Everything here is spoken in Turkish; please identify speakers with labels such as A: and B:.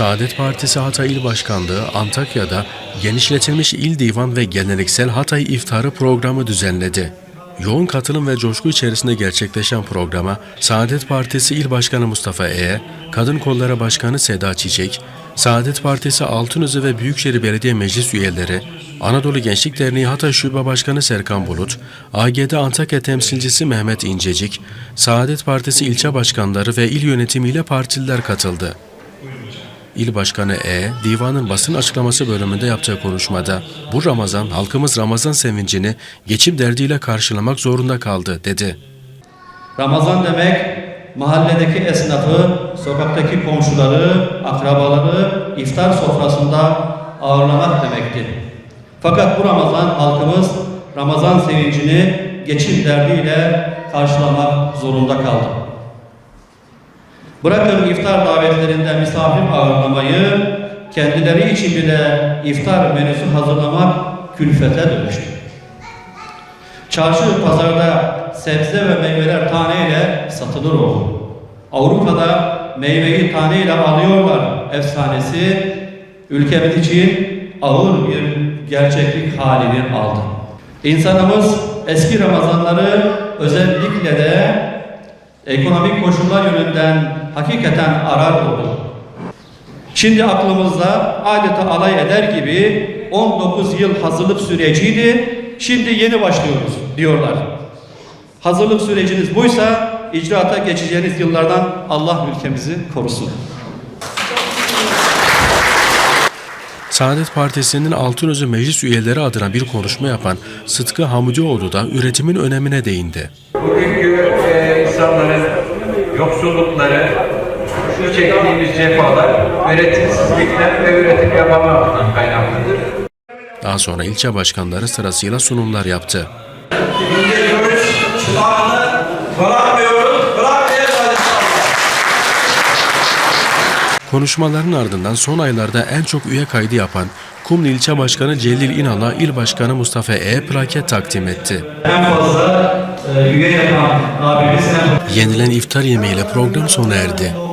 A: Saadet Partisi Hatay İl Başkanlığı Antakya'da genişletilmiş il divan ve geleneksel Hatay İftarı programı düzenledi. Yoğun katılım ve coşku içerisinde gerçekleşen programa Saadet Partisi İl Başkanı Mustafa E, Kadın Kolları Başkanı Seda Çiçek, Saadet Partisi Altınözü ve Büyükşehir Belediye Meclis üyeleri, Anadolu Gençlik Derneği Hatay Şube Başkanı Serkan Bulut, AGD Antakya temsilcisi Mehmet İncecik, Saadet Partisi ilçe başkanları ve il yönetimiyle partililer katıldı. İl Başkanı E, divanın basın açıklaması bölümünde yaptığı konuşmada, bu Ramazan halkımız Ramazan sevincini geçim derdiyle karşılamak zorunda kaldı, dedi.
B: Ramazan demek mahalledeki esnafı, sokaktaki komşuları, akrabaları iftar sofrasında ağırlamak demektir. Fakat bu Ramazan halkımız Ramazan sevincini geçim derdiyle karşılamak zorunda kaldı. Bırakın iftar davetlerinde misafir ağırlamayı, kendileri için bile iftar menüsü hazırlamak külfete dönüştü. Çarşı pazarda sebze ve meyveler taneyle satılır oldu. Avrupa'da meyveyi taneyle alıyorlar efsanesi ülkemiz için ağır bir gerçeklik halini aldı. İnsanımız eski Ramazanları özellikle de ekonomik koşullar yönünden hakikaten arar oldu. Şimdi aklımızda adeta alay eder gibi 19 yıl hazırlık süreciydi. Şimdi yeni başlıyoruz diyorlar. Hazırlık süreciniz buysa icraata geçeceğiniz yıllardan Allah ülkemizi korusun.
A: Saadet Partisi'nin Altınözü meclis üyeleri adına bir konuşma yapan Sıtkı Hamudioğlu da üretimin önemine değindi.
C: Bugünkü e, insanların yoksullukları, şu çektiğimiz cefalar üretimsizlikten ve üretim yapamamaktan kaynaklıdır.
A: Daha sonra ilçe başkanları sırasıyla sunumlar yaptı.
D: Silahını bırakmıyoruz, bırakmayacağız.
A: Konuşmaların ardından son aylarda en çok üye kaydı yapan Kumlu İlçe Başkanı Celil İnal'a İl Başkanı Mustafa E. plaket takdim etti.
B: En fazla e, üye yapan abimiz en
A: Yenilen iftar yemeğiyle program sona erdi.